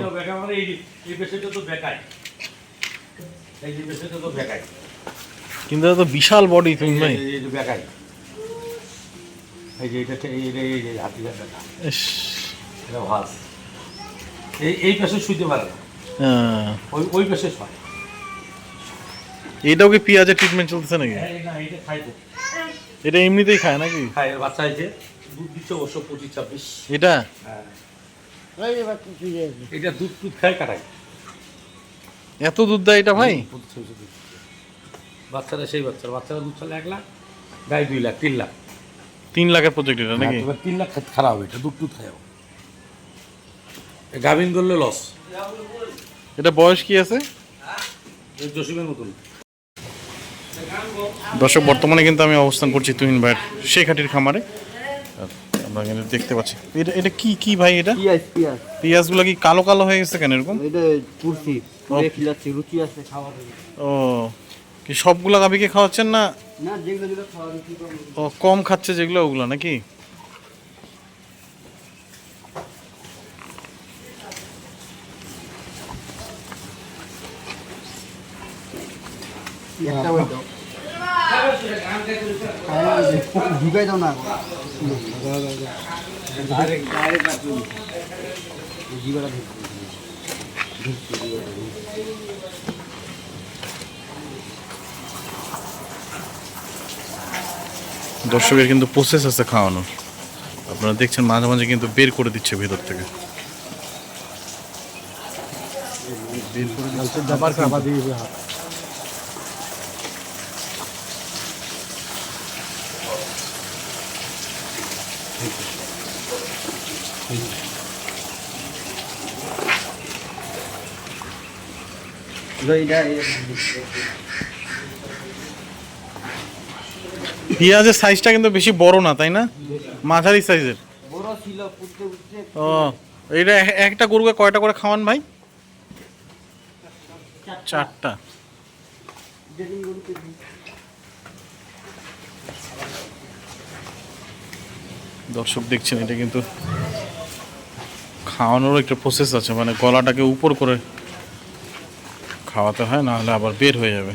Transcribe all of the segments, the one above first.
এইটাও মানে এই এই পেশেন্টটা তো বেকাই এই যে পেশেন্টটা তো বেকাই কিন্তু তো বিশাল বডি তুমি ভাই। এই যে- এই বেকাই এই যে এটা এই এই যে হাতি বেকা এটা ভাস। এই এই পেশেন্ট শুইতে পারে না। হ্যাঁ। ওই ওই পেশেন্ট হয়। এটাও কি পেঁয়াজের ট্রিটমেন্ট চলতেছে নাকি? এই না এটা খাইতে এটা এমনিতেই খায় নাকি? খায় বাচ্চা হয়েছে দুধ দিচ্ছে অবশ্য পঁচিশ ছাব্বিশ। এটা? হ্যাঁ ওই এবার কিছু দিয়েছে এটা দুধ টুধ খায় কাটায় এত দুধ দেয় এটা ভাই। বাচ্চারা সেই বাচ্চারা। বাচ্চারা দুধ চালে এক লাখ গায়ে দুই লাখ তিন লাখ। তিন লাখের প্রজেক্ট এটা নাকি? হ্যাঁ, তিন লাখ খারাপ হবে এটা দুধ টুধ খায় গাভিন করলে লস এটা বয়স কি আছে? জসিমের মতন। দর্শক বর্তমানে কিন্তু আমি অবস্থান করছি তুহিন ভাইয়ের শেখাটির খামারে। আমরা এখানে দেখতে পাচ্ছি। এটা এটা কি কি ভাই এটা? পিঁয়াজ পিঁয়াজ। পেঁয়াজগুলো কি কালো কালো হয়ে গেছে কেন এরকম? এটা কুর্সি পুড়ে খিলাচ্ছি রুচি আছে খাওয়া ও। কি সবগুলা গাভিকে খাওয়াচ্ছেন না? না যেগুলো যেগুলো খাওয়া ও কম খাচ্ছে যেগুলো ওগুলো নাকি? একটা ওই দাও ঢুকাই দাও না। দর্শকের কিন্তু প্রসেস আছে খাওয়ানোর। আপনারা দেখছেন মাঝে মাঝে কিন্তু বের করে দিচ্ছে ভেতর থেকে। আবার খাবার দিয়ে পেঁয়াজের সাইজটা কিন্তু বেশি বড় না তাই না? মাঝারি সাইজের ও এটা একটা গরুকে কয়টা করে খাওয়ান ভাই? চারটা। দর্শক দেখছেন এটা কিন্তু খাওয়ানোরও একটা প্রসেস আছে মানে গলাটাকে উপর করে খাওয়াতে হয়, নাহলে আবার বের হয়ে যাবে।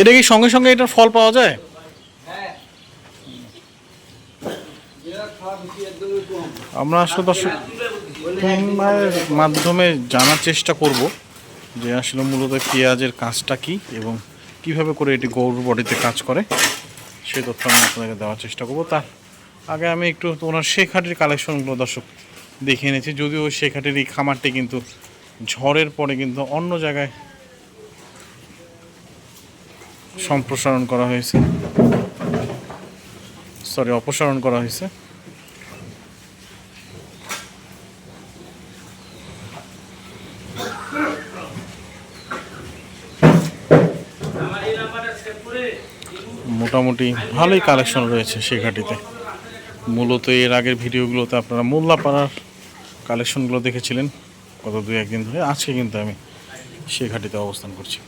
এটা কি সঙ্গে সঙ্গে এটার ফল পাওয়া যায়? আমরা আসলে দর্শক মাধ্যমে জানার চেষ্টা করব যে আসলে মূলত পেঁয়াজের কাজটা কি এবং কীভাবে করে এটি গরুর বডিতে কাজ করে। সেই তথ্য আমি আপনাদেরকে দেওয়ার চেষ্টা করব। তার আগে আমি একটু ওনার শেখাটির কালেকশনগুলো দর্শক দেখে এনেছি। যদিও শেখাটির এই খামারটি কিন্তু ঝড়ের পরে কিন্তু অন্য জায়গায় সম্প্রসারণ করা হয়েছে। সরি অপসারণ করা হয়েছে। মোটামুটি ভালোই কালেকশন রয়েছে সেই ঘাটিতে। মূলত এর আগের ভিডিওগুলোতে আপনারা মোল্লাপাড়ার কালেকশনগুলো দেখেছিলেন। গত দুই একদিন ধরে আজকে কিন্তু আমি সেই ঘাটিতে অবস্থান করছি।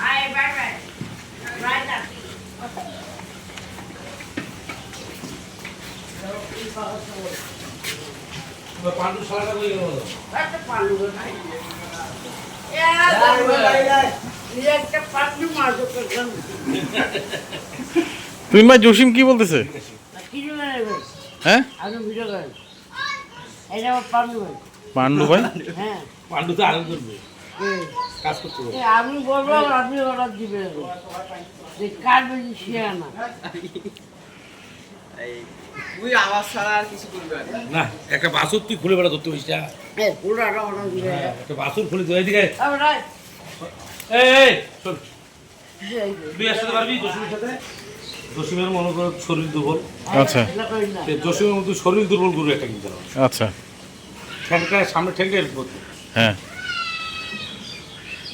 Bye, bye, Pandu. একটা পান্ডু তুই ভাই জসিম কি বলতেছে? হ্যাঁ? আমি ভিডিও করেন এটা আমার পান্ডু ভাই। পাণ্ডু ভাই? হ্যাঁ। পান্ডু তো আনন্দ করবে কাজ করতে হবে। আমি বলব আর আপনি অর্ডার দিবেন। যে কার বেশি শিয়া না। তুই আওয়াজ ছাড়া আর কিছু করবি না। না একটা বাসুর তুই খুলে বেড়া ধরতে অর্ডার দিবে একটা বাসুর খুলে এই শোন। তুই একসাথে পারবি জসিমের সাথে? জসিমের মনে করো শরীর দুর্বল। আচ্ছা। শরীর দুর্বল গরু একটা কিনতে হবে। আচ্ছা। ঠ্যাংটা সামনে ঠ্যাংটা এরকম করতে। হ্যাঁ।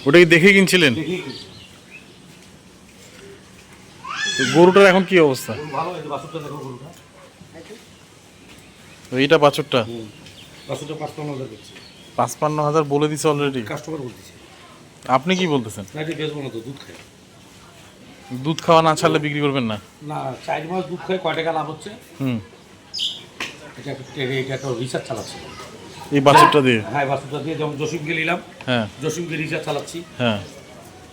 ওটা কি দেখে কিনছিলেন? গরুটার এখন কি অবস্থা? ভালো বাসুরটা দেখো গরুটা। এইটা বাছুরটা বাসুরটা পাঁচ হাজার পাঁচপান্ন হাজার বলে দিছে অলরেডি কাস্টমার বলতেছে আপনি কি বলতেছেন? না এটা বেচবো না তো দুধ খাই। দুধ খাওয়া না ছাড়লে বিক্রি করবেন না? না চার মাস দুধ খাই কয় টাকা লাভ হচ্ছে? হুম। এটা এটা রিচার্জ চালাচ্ছি। এই বাছুরটা দিয়ে? হ্যাঁ বাসুটা দিয়ে যেমন জসিমকে নিলাম হ্যাঁ। জসিমকে রিচার্জ চালাচ্ছি। হ্যাঁ।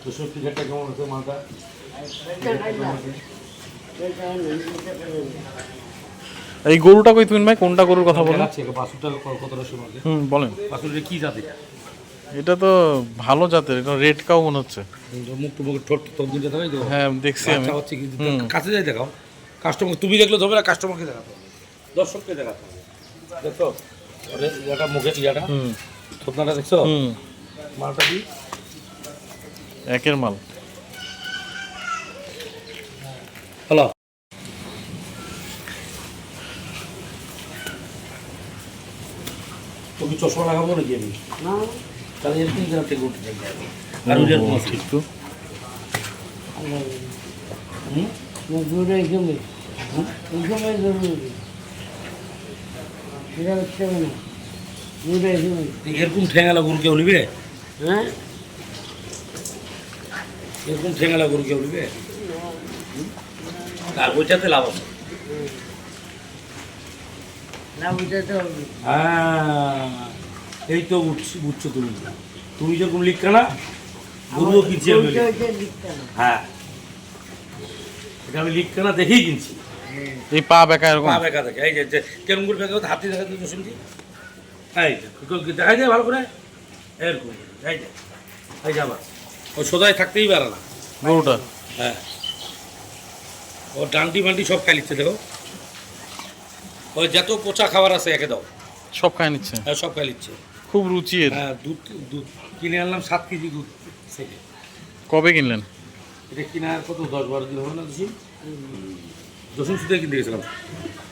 জসিম টিকারটা কেমন হচ্ছে মালটা? এই গরুটা কই তুমি ভাই? কোনটা গরুর কথা বলেন হুম বলেন। কি জাতি এটা তো ভালো জাতের এটা রেড কাউ মনে হচ্ছে। মুখ টুমুখ ঠোঁট দিন যেতে হবে হ্যাঁ দেখছি আমি। হচ্ছে কিন্তু কাছে যাই দেখাও। কাস্টমার তুমি দেখলে হবে না কাস্টমারকে দেখাতে দর্শককে দেখাতে দেখছ? ওরে ইয়াটা মুখে ইয়াটা। হুম। থতনাটা দেখছ? হুম। মালটা কি? একের মাল। হ্যালো। চশমা লাগাবো নাকি আমি? না। তাহলে এরকম যেন টেকে উঠে যাবে আর ওই এরকম আছে ঠিক তো হুম? দূরে জমি জমি জরুরি সেটা হচ্ছে না দূরে জমি এরকম ঠেঙালা গরু কেউ নিবে হ্যাঁ? এরকম ঠেঙালা গরু কেউ নিবে আর ওইটাতে লাভ আছে। হবে হ্যাঁ এই তো উঠছি বুঝছ তুমি। তুমি যেরকম লিখতে না গরুও কিনছি আমি হ্যাঁ। এটা আমি লিখতে না দেখেই কিনছি। এই পা বেকা এরকম। পা বেঁকা দেখে এই যে- কেরম করে বেঁকা হাতি দেখা দিতে শুনছি। এই কি- দেখাই যায় ভালো করে? এরকম এই যে এই যে আবার। ও সোজাই থাকতেই পারে না। গরুটা। হ্যাঁ। ও ডান্টি মান্টি সব খাই লিখছে দেখো। ওই যত পচা খাবার আছে একে দাও। সব খায় নিচ্ছে? হ্যাঁ সব খাই নিচ্ছে। খুব রুচি এর। হ্যাঁ দুধ দুধ কিনে আনলাম সাত কেজি দুধ থেকে। কবে কিনলেন? এটা কিনার কত দশ বারো দিন হলো না দোষী দশম সুদে কিনতে গেছিলাম।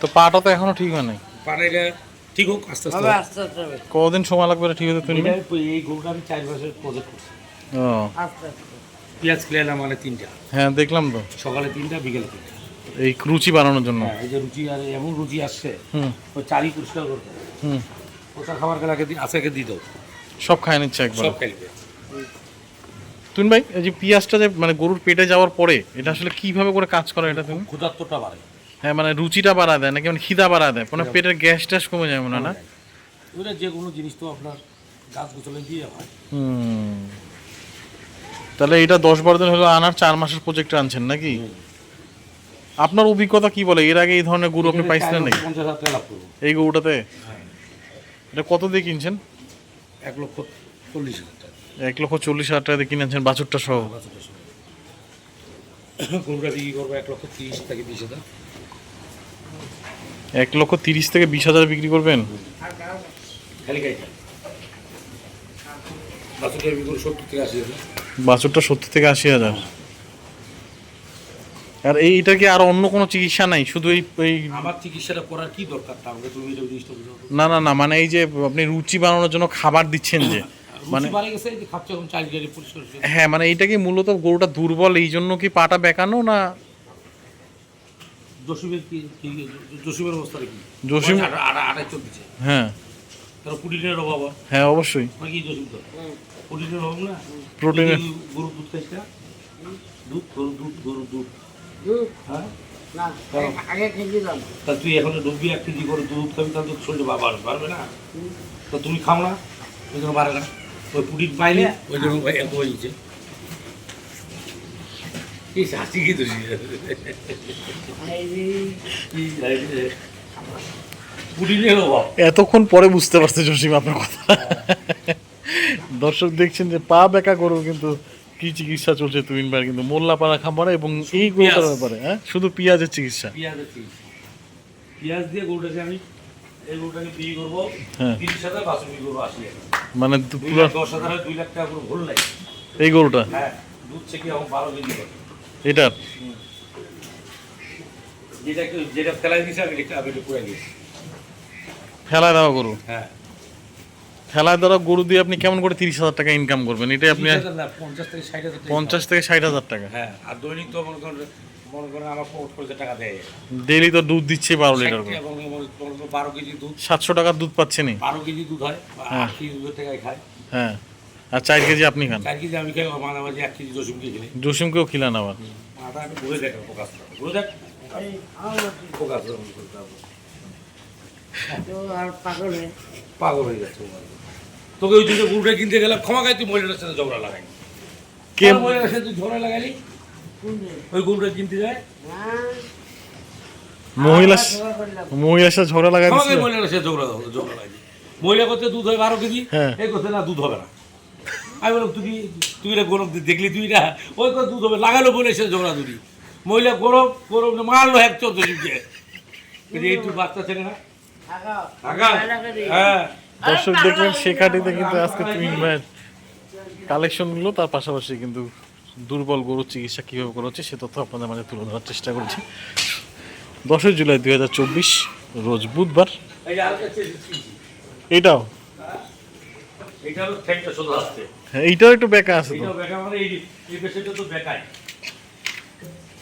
তো পাটা তো এখনও ঠিক হয় নাই? পারে এটা ঠিক হোক আস্তে আস্তে হবে আস্তে আস্তে হবে। কদিন সময় লাগবে এটা ঠিক হতে তুমি এই গরুটা আমি চার বছর প্রজেক্ট করছি। ও। আস্তে আস্তে। পেঁয়াজ কিনে এলাম মানে তিনটা। হ্যাঁ দেখলাম তো। সকালে তিনটা বিকেলে তিনটা। এই রুচি বানানোর জন্য। হ্যাঁ এই যে রুচি আর এমন রুচি আসছে হুম। ওই চারি পরিষ্কার করতে হুম। ওটা খাবার গেলাকে আজকে দিয়ে দাও। সব খায় নিচ্ছে একবার। সব খাইবে তুমি ভাই এই যে পেঁয়াজটা যে মানে গরুর পেটে যাওয়ার পরে এটা আসলে কীভাবে করে কাজ করে এটা তুমি? ক্ষুধাত্মটা বাড়ে। হ্যাঁ মানে রুচিটা বাড়া দেয় নাকি মানে খিদা বাড়া দেয়? মানে পেটের গ্যাস ট্যাস কমে যায় মনে না? ওইটা যে কোনো জিনিস তো আপনার গাছ গোছলে দিয়ে হয়। হুম। তাহলে এটা দশ বারো দিন হলো আনার চার মাসের প্রজেক্ট আনছেন নাকি? আপনার অভিজ্ঞতা কি বলে? এর আগে এই ধরনের গরু আপনি পাইছিলেন নাকি? পঞ্চাশ হাজার টাকা লাভ করব। এই গরুটাতে? এটা কত দিয়ে কিনছেন? এক লক্ষ চল্লিশ হাজার টাকা। এক লক্ষ চল্লিশ হাজার টাকা দিয়ে কিনেছেন বাছুরটা সহ? গরুটা বিক্রি করব এক লক্ষ তিরিশ থেকে বিশ হাজার। এক লক্ষ তিরিশ থেকে বিশ হাজার বিক্রি করবেন? সত্তর থেকে আশি হাজার। বাছুরটা সত্তর থেকে আশি হাজার। আর এই এটা কি আর অন্য কোনো চিকিৎসা নাই? শুধু এই এই আমার চিকিৎসাটা করার কি দরকার তাহলে? তুমি এটা জিনিসটা বুঝো। না না না মানে এই যে আপনি রুচি বানানোর জন্য খাবার দিচ্ছেন যে মানে। হ্যাঁ মানে এইটা কি মূলত গরুটা দুর্বল এই জন্য কি পাটা বেঁকানো না জসিমের কি জসিমের অবস্থাটা কি? জসিম হ্যাঁ। তার প্রোটিনের অভাব হ্যাঁ। অবশ্যই। কি জসিম তো প্রোটিনের অভাব না? প্রোটিনের- দুধ খাইছে দুধ দুধ দুধ। হ্যাঁ? না আগে খেয়েছিলাম তা তুই এখন ডুববি এক কেজি করে দুধ খাবি তাহলে তোর শরীরে বাবা পারবে না? তো তুমি খাও না ওই জন্য পারে না। ওই পুটির পাইলে ওই জন্য ওই এত হয়েছে। কি হাসি কি তুই? এতক্ষণ পরে বুঝতে পারছে জসিম আপনার কথা। দর্শক দেখছেন যে পা বেঁকা গরু কিন্তু কি চিকিৎসা চলছে তুমিনবার কিন্তু মোল্লাপাড়া খামারে এবং এই গরুটার ব্যাপারে হ্যাঁ? শুধু পেঁয়াজের চিকিৎসা। পেঁয়াজের চিকিৎসা। পেঁয়াজ দিয়ে গরুটাকে আমি এই গরুটাকে বিক্রি করব। হ্যাঁ। তিরিশ হাজার বাসু বিক্রি করব আশি মানে পুরো দশ হাজার দুই লাখ টাকা করে ভুল লাগে এই গরুটা? হ্যাঁ দুধ থেকে এখন বারো কেজি করে। এটার? যেটা যেটা ফেলাই দিয়েছে আমি এটা আমি পুরাই দিয়েছি ফেলায় দেওয়া গরু? হ্যাঁ। ফেলায় দেওয়া গরু দিয়ে আপনি কেমন করে তিরিশ হাজার টাকা ইনকাম করবেন? এটাই আপনি পঞ্চাশ থেকে ষাট হাজার টাকা। হ্যাঁ আর দৈনিক তো মনে করেন মনে করেন আমার পোর্ট করে টাকা দেয়। ডেলি তো দুধ দিচ্ছে বারো লিটার করে। ষাট এবং করেন বারো কেজি দুধ। সাতশো টাকার দুধ পাচ্ছেনই বারো কেজি দুধ হয় হ্যাঁ। আট কেজি দুধের টাকায় খায়। হ্যাঁ। আর চার কেজি আপনি খান? চার কেজি আমি খাই আমার মাঝামাঝি এক কেজি জসিমকে খেলে। জসিমকেও খিলান আবার। আমি ঘুরে দেখ ঘুরে দেখ। ফোকাস তো আর পাগল হয়ে পাগল হয়ে যাচ্ছে তোকে ওই দুটো গরুটা কিনতে গেলাম ক্ষমা খাই তুই মহিলাটার সাথে ঝগড়া লাগাই কে? মহিলাটার সাথে তুই ঝগড়া লাগালি ওই গরুটা কিনতে যায়? মহিলা মহিলার সাথে ঝগড়া লাগাই আমাকে দিচ্ছে। মহিলাটার সাথে ঝগড়া ঝগড়া লাগে মহিলা করতে দুধ হয় বারো কেজি হ্যাঁ। এই করতে না দুধ হবে না। আমি বললাম তুই তুই এটা গরম দেখলি তুই না ওই কথা দুধ হবে লাগালো বলে সে ঝগড়া দুটি মহিলা গরম গরম মারলো এক চোদ্দ বাচ্চা ছেলে না। হ্যাঁ। দর্শক দেখলেন শেখাটিতে কিন্তু আজকে টুইন ভাইয়ের কালেকশনগুলো তার পাশাপাশি কিন্তু দুর্বল গরুর চিকিৎসা কীভাবে করা হচ্ছে সে তথ্য আপনাদের মাঝে তুলে ধরার চেষ্টা করেছি। দশই জুলাই দুই হাজার চব্বিশ রোজ বুধবার। এইটাও হ্যাঁ, এইটাও একটু বেকা আছে তো। এইটাও বেকা মানে এই যে- এই পেশেন্টটা তো বেকায়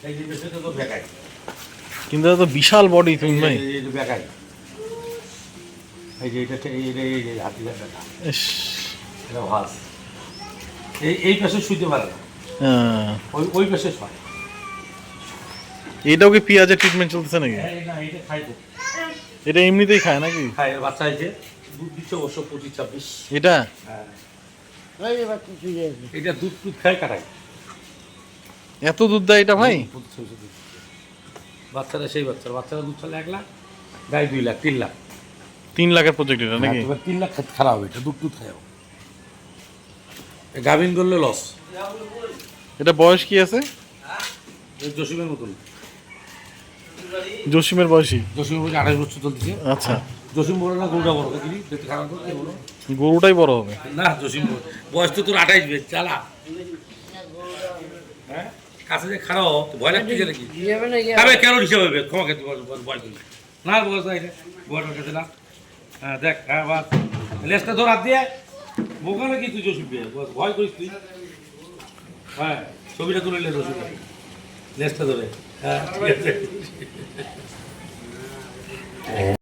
এই যে পেশেন্টটা তো বেকায় কিন্তু বিশাল বডি তুমি ভাই। এই যে এটা এই যে এই যে হাতি এটা ভাস। এই এই পেশে শুইতে পারে না। হ্যাঁ। ওই ওই পেশে শোয় এটাও কি পেঁয়াজের ট্রিটমেন্ট চলতেছে নাকি? এটা এটা এমনিতেই খায় নাকি? খায় বাচ্চা হয়েছে দুধ দিচ্ছে অবশ্য পঁচিশ ছাব্বিশ। এটা? হ্যাঁ। এটা দুধ দুধ খায় কাটায় এত দুধ দেয় এটা ভাই? বাচ্চারা সেই বাচ্চারা। বাচ্চারা দুধ চালে এক লাখ গায়ে দুই লাখ তিন লাখ। তিন লাখের প্রজেক্ট এটা নাকি? হ্যাঁ, এবার তিন লাখ খাত- খারাপ হবে এটা দুধ দুধ খায় গাভিন করলে লস এটা বয়স কি আছে? জসিমের মতন। জসিমের বয়সী? জসিমের বলছে আঠাশ বছর চলতেছে। আচ্ছা। জসিম বড় না গরুটা বড় দেখি দেখতে খারাপ গরুটাই বড় হবে। না জসিম বয়স তো তোর আঠাইশ বেশ চালা। হ্যাঁ? কাছে যে খারাপ তো ভয় লাগতেছে নাকি? যাবে না কি তবে কেন হিসাবে হবে? ক্ষমা খেতে ভয় না বয়স বয়সের কাছে না। হ্যাঁ দেখ হ্যাঁ বাস ধর, হাত দিয়ে। বোকা নাকি তুই পেয়ে ভয় করিস তুই। হ্যাঁ ছবিটা তুলে লে জসিম লেজটা ধরে। হ্যাঁ ঠিক আছে।